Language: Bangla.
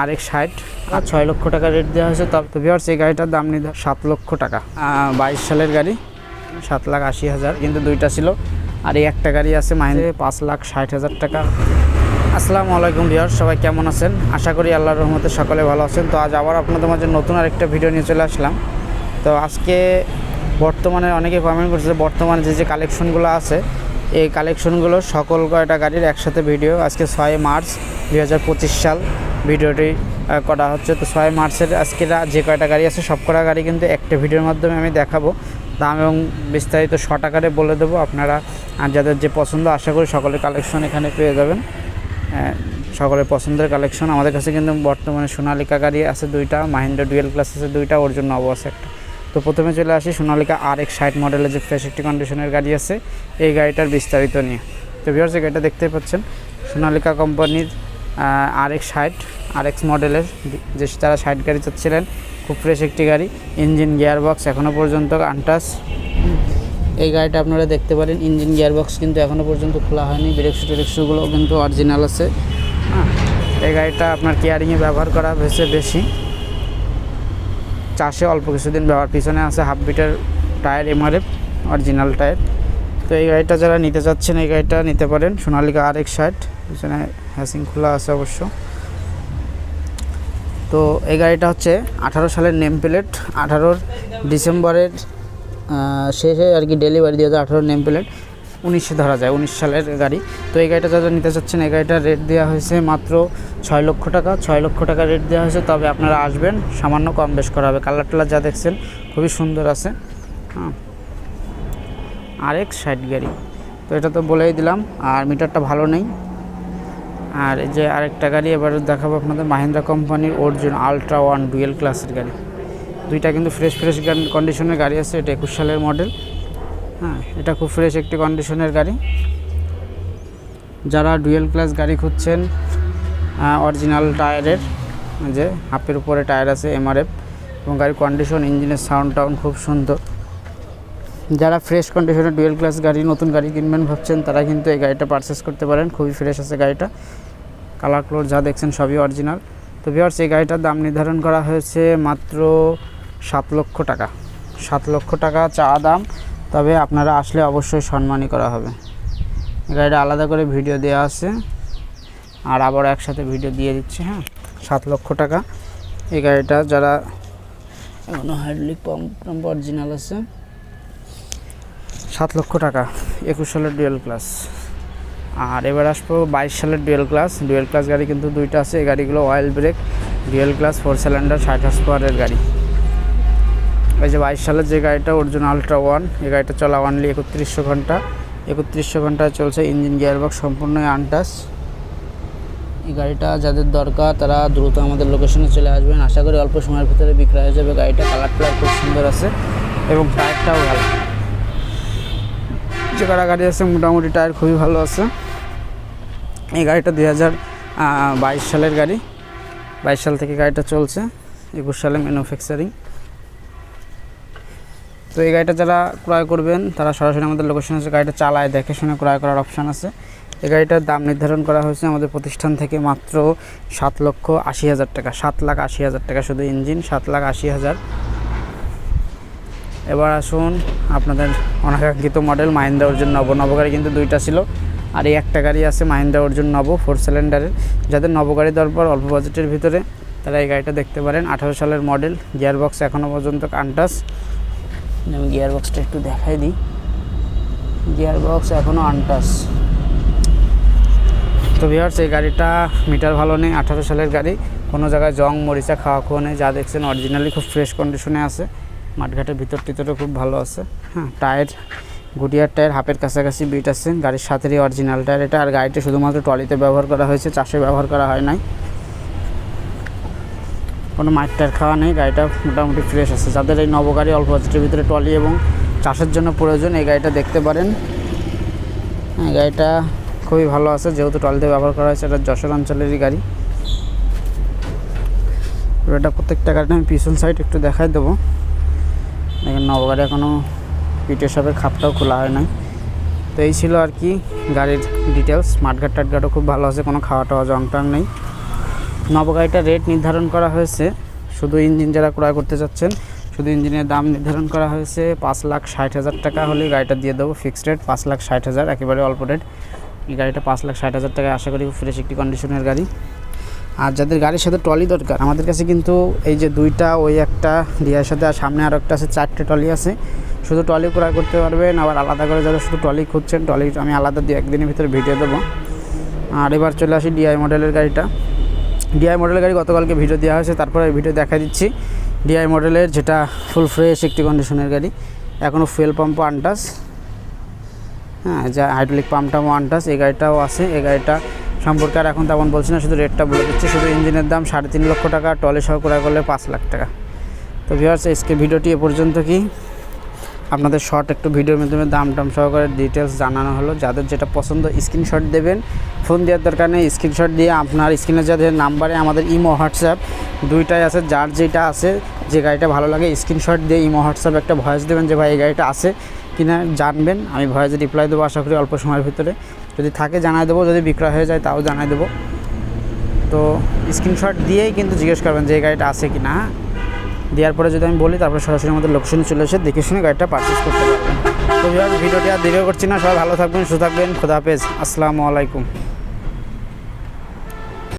আর এক ষাট। আর ছয় লক্ষ টাকা রেট দেওয়া হয়েছে। তবে তো ভিওর্স এই গাড়িটার দাম নিতে সাত লক্ষ টাকা। বাইশ সালের গাড়ি। সাত লাখ আশি হাজার। কিন্তু দুইটা ছিল। আর এই একটা গাড়ি আছে মাহিন্দ্রা। পাঁচ লাখ ষাট হাজার টাকা। আসসালামু আলাইকুম ভিওর সবাই কেমন আছেন? আশা করি আল্লাহর রহমতে সকলে ভালো আছেন। তো আজ আবার আপনাদের মাঝে নতুন আরেকটা ভিডিও নিয়ে চলে আসলাম। তো আজকে বর্তমানে অনেকে কমেন্ট করছে বর্তমানে যে যে কালেকশনগুলো আছে, এই কালেকশনগুলো সকল কয়টা গাড়ির একসাথে ভিডিও আজকে ছয় মার্চ দুই হাজার পঁচিশ সাল। ভিডিওটি করা হচ্ছে। তো ছয় মার্চের আজকে যে কয়টা গাড়ি আছে, সব কটা গাড়ি কিন্তু একটা ভিডিওর মাধ্যমে আমি দেখাবো। দাম এবং বিস্তারিত শর্ট আকারে বলে দেবো আপনারা। আর যাদের যে পছন্দ, আশা করি সকলের কালেকশন এখানে পেয়ে যাবেন। সকলের পছন্দের কালেকশন। আমাদের কাছে কিন্তু বর্তমানে সোনালিকা গাড়ি আছে দুইটা, মাহিন্দ্রা ডুয়েল ক্লাস আছে দুইটা ওর জন্য নব আছে একটা। তো প্রথমে চলে আসি, সোনালিকা আর এক ষাট মডেলের যে ফ্রেশ একটি কন্ডিশনের গাড়ি আছে। এই গাড়িটার বিস্তারিত নিয়ে। তো ভিউয়ার্স এই গাড়িটা দেখতে পাচ্ছেন। সোনালিকা কোম্পানির আর এক্স ষাট আর এক্স মডেলের যে তারা ষাট গাড়ি চাচ্ছিলেন, খুব ফ্রেশ একটি গাড়ি। ইঞ্জিন গিয়ারবক্স এখনও পর্যন্ত আনটাস এই গাড়িটা আপনারা দেখতে পারেন ইঞ্জিন গিয়ারবক্স কিন্তু এখনও পর্যন্ত খোলা হয়নি। ব্রেক ব্রেকশু টেরেকশুগুলোও কিন্তু অরিজিনাল আছে। হ্যাঁ এই গাড়িটা আপনার কেয়ারিংয়ে ব্যবহার করা হয়েছে বেশি। চাষে অল্প কিছুদিন ব্যবহার, পিছনে আছে হাফ বিটার টায়ার এমআরএফ অরিজিনাল টায়ার এই গাড়িটা যারা নিতে চাচ্ছেন এই গাড়িটা নিতে পারেন। সোনালিকা আর এক ষাট পিছনে হ্যাসিং খোলা আছে অবশ্য। তো এই গাড়িটা হচ্ছে আঠারো সালের নেম প্লেট আঠারোর ডিসেম্বরের শেষে আর কি ডেলিভারি দিয়ে আঠারোর নেম প্লেট উনিশে ধরা যায়, উনিশ সালের গাড়ি। তো এই গাড়িটা যারা নিতে চাচ্ছেন এই গাড়িটার রেট দেওয়া হয়েছে মাত্র ছয় লক্ষ টাকা। ছয় লক্ষ টাকা রেট দেওয়া হয়েছে, তবে আপনারা আসবেন, সামান্য কম বেশ করা হবে। কালার টালার যা দেখছেন, খুবই সুন্দর আছে। হ্যাঁ। আরেক ষাট গাড়ি। তো এটা তো বলেই দিলাম, আর মিটারটা ভালো নেই। আর এই যে আরেকটা গাড়ি এবার দেখাবো আপনাদের, মাহিন্দ্রা কোম্পানির অর্জুন আলট্রা ওয়ান ডুয়েল ক্লাসের গাড়ি। দুইটা কিন্তু ফ্রেশ ফ্রেশ কন্ডিশনের গাড়ি আছে, এটা একুশ সালের মডেল হ্যাঁ এটা খুব ফ্রেশ একটি কন্ডিশনের গাড়ি। যারা ডুয়েল ক্লাস গাড়ি খুঁজছেন অরিজিনাল টায়ারের যে হাফের উপরে টায়ার আছে এমআরএফ এবং গাড়ির কন্ডিশন ইঞ্জিনের সাউন্ড টাউন খুব সুন্দর। যারা ফ্রেশ কন্ডিশনে ডুয়েল ক্লাস গাড়ি, নতুন গাড়ি কিনবেন ভাবছেন, তারা কিন্তু এই গাড়িটা পারচেস করতে পারেন। খুবই ফ্রেশ আছে গাড়িটা। কালার ক্লোর যা দেখছেন সবই অরিজিনাল তো ভিওর্স এই গাড়িটার দাম নির্ধারণ করা হয়েছে মাত্র সাত লক্ষ টাকা। সাত লক্ষ টাকা চা দাম। তবে আপনারা আসলে অবশ্যই সম্মানই করা হবে। গাড়িটা আলাদা করে ভিডিও দেওয়া আছে। আর আবার একসাথে ভিডিও দিয়ে দিচ্ছি হ্যাঁ? সাত লক্ষ টাকা। এই গাড়িটা যারা এখনও হাইড্রোলিক পাম্প অরিজিনাল আছে। সাত লক্ষ টাকা, একুশ সালের ডুয়েল ক্লাস। আর এবার আসব বাইশ সালের ডুয়েল ক্লাস। ডুয়েল ক্লাস গাড়ি কিন্তু দুইটা আছে, এই গাড়িগুলো oil brake dual class four cylinder ষাট হাস পাওয়ারের গাড়ি। এই যে বাইশ সালের যে গাড়িটা অর্জুন আলট্রা ওয়ান এই গাড়িটা চলা ওয়ানলি একত্রিশশো ঘণ্টা। একত্রিশশো ঘণ্টা চলছে ইঞ্জিন গিয়ারবক্স সম্পূর্ণ আনটাস এই গাড়িটা যাদের দরকার, তারা দ্রুত আমাদের লোকেশনে চলে আসবেন। আশা করি অল্প সময়ের ভিতরে বিক্রয় হয়ে যাবে। গাড়িটা কালার টালার খুব সুন্দর আছে এবং টায়ারটাও ভালো। যে গাড়ি আছে মোটামুটি টায়ার খুবই ভালো আছে। এই গাড়িটা দুই হাজার বাইশ সালের গাড়ি। বাইশ সাল থেকে গাড়িটা চলছে, একুশ সালে ম্যানুফ্যাকচারিং তো এই গাড়িটা যারা ক্রয় করবেন, তারা সরাসরি আমাদের লোকেশন আছে গাড়িটা চালায়, দেখে শুনে ক্রয় করার অপশান আছে। এই গাড়িটার দাম নির্ধারণ করা হয়েছে আমাদের প্রতিষ্ঠান থেকে মাত্র সাত লক্ষ আশি হাজার টাকা, সাত লাখ আশি হাজার টাকা শুধু ইঞ্জিন সাত লাখ আশি হাজার। এবার আসুন, আপনাদের অনাকাঙ্ক্ষিত মডেল মাহিন্দ্রা অর্জুন নব নব গাড়ি কিন্তু দুইটা ছিল। আর এই একটা গাড়ি আছে মাহিন্দ্রা অর্জুন নব ফোর সিলিন্ডারের যাদের নব গাড়ি দরকার, অল্প বাজেটের ভিতরে, তারা এই গাড়িটা দেখতে পারেন। আঠারো সালের মডেল গিয়ার বক্স এখনও পর্যন্ত আনটাস আমি গিয়ার বক্সটা একটু দেখাই দিই। গিয়ার বক্স এখনও আনটাস। তো ভিওর্স এই গাড়িটা মিটার ভালো নেই, আঠারো সালের গাড়ি। কোনো জায়গায় জং, মরিচা খাওয়া খাওয়া নেই। যা দেখছেন অরিজিনালি খুব ফ্রেশ কন্ডিশনে আছে। মাঠঘাটের ভিতর টিতরও খুব ভালো আছে। হ্যাঁ। টায়ার গুটিয়ার টায়ার হাফের কাছাকাছি বিট আছে গাড়ির সাথেরই অরিজিনাল টায়ার। এটা আর গাড়িটা শুধুমাত্র ট্রলিতে ব্যবহার করা হয়েছে চাষে ব্যবহার করা হয় নাই। কোনো মাঠ টায়ার খাওয়া নেই গাড়িটা মোটামুটি ফ্রেশ আছে। যাদের এই নব গাড়ি অল্প বাজেটের ভিতরে ট্রলি এবং চাষের জন্য প্রয়োজন এই গাড়িটা দেখতে পারেন। হ্যাঁ গাড়িটা খুবই ভালো আছে যেহেতু ট্রলিতে ব্যবহার করা হয়েছে এটা যশোর অঞ্চলেরই গাড়ি। এটা প্রত্যেকটা গাড়িটা আমি পিছন সাইড একটু দেখাই দেবো। দেখেন নবগাড়ি এখনও পিটের সাপের খাপটাও খোলা হয় নাই। তো এই ছিল আর কি গাড়ির ডিটেলস মাঠঘাট টাটঘাটও খুব ভালো আছে, কোনো খাওয়া টাওয়া, জং টং নেই। নব গাড়িটার রেট নির্ধারণ করা হয়েছে। শুধু ইঞ্জিন যারা ক্রয় করতে চাচ্ছেন, শুধু ইঞ্জিনের দাম নির্ধারণ করা হয়েছে পাঁচ লাখ ষাট হাজার টাকা হলে গাড়িটা দিয়ে দেবো ফিক্সড রেট পাঁচ লাখ ষাট হাজার, একেবারে অল্প রেট এই গাড়িটা পাঁচ লাখ ষাট হাজার টাকায়, আশা করি ফ্রেশ একটি কন্ডিশনের গাড়ি। আর যাদের গাড়ির সাথে ট্রলি দরকার, আমাদের কাছে কিন্তু এই যে দুইটা, ওই একটা ডিয়ার সাথে, আর সামনে আরও একটা আছে, চারটে ট্রলি আছে। শুধু ট্রলি ক্রয় করতে পারবেন, আবার আলাদা করে যারা শুধু ট্রলি খুঁজছেন, ট্রলি আমি আলাদা দিয়ে একদিনের ভিতরে ভিডিও দেবো। আর এবার চলে আসি ডিআই মডেলের গাড়িটা। ডিআই মডেলের গাড়ি গতকালকে ভিডিও দেওয়া হয়েছে, তারপরে ভিডিও দেখা দিচ্ছি। ডিআই মডেলের যেটা ফুল ফ্রেশ একটি কন্ডিশনের গাড়ি এখনও ফুয়েল পাম্পও আনটাস। হ্যাঁ যা হাইড্রোলিক পাম্পটাও আনটাস, এই গাড়িটাও আছে, এই গাড়িটা সম্পর্কে আর এখন তেমন বলছি না, শুধু রেটটা বলে দিচ্ছি, শুধু ইঞ্জিনের দাম সাড়ে তিন লক্ষ টাকা টলে সহ ক্রয় করলে পাঁচ লাখ টাকা। তো ভিউয়ার্স আজকে ভিডিওটি এ পর্যন্ত কি? আপনাদের শর্ট একটু ভিডিওর মাধ্যমে দাম টাম সহকারে ডিটেলস জানানো হলো। যাদের যেটা পছন্দ স্ক্রিনশট দেবেন। ফোন দেওয়ার দরকার নেই স্ক্রিনশট দিয়ে আপনার স্ক্রিনে যাদের নাম্বারে আমাদের ইমো, হোয়াটসঅ্যাপ দুইটাই আছে, যার যেটা আছে, যে গাড়িটা ভালো লাগে স্ক্রিনশট দিয়ে ইমো, হোয়াটসঅ্যাপ একটা ভয়েস দেবেন যে, ভাই, এই গাড়িটা আছে। কিনা জানবেন, আমি ভয়েজে রিপ্লাই দেবো আশা করি অল্প সময়ের ভিতরে। যদি থাকে জানাই দেবো, যদি বিক্রয় হয়ে যায় তাও জানাই দেবো। তো স্ক্রিনশট দিয়েই কিন্তু জিজ্ঞেস করবেন যে এই গাড়িটা আছে কি না? দেওয়ার পরে যদি আমি বলি, তারপরে সরাসরি আমাদের লোকেশনে চলে এসে দেখে শুনে গাড়িটা পারচেস করতে পারবেন। তো ভিডিওটি আর দীর্ঘ করছি না। সবাই ভালো থাকবেন, সুস্থ থাকবেন। খোদা হাফেজ। আসসালামু আলাইকুম।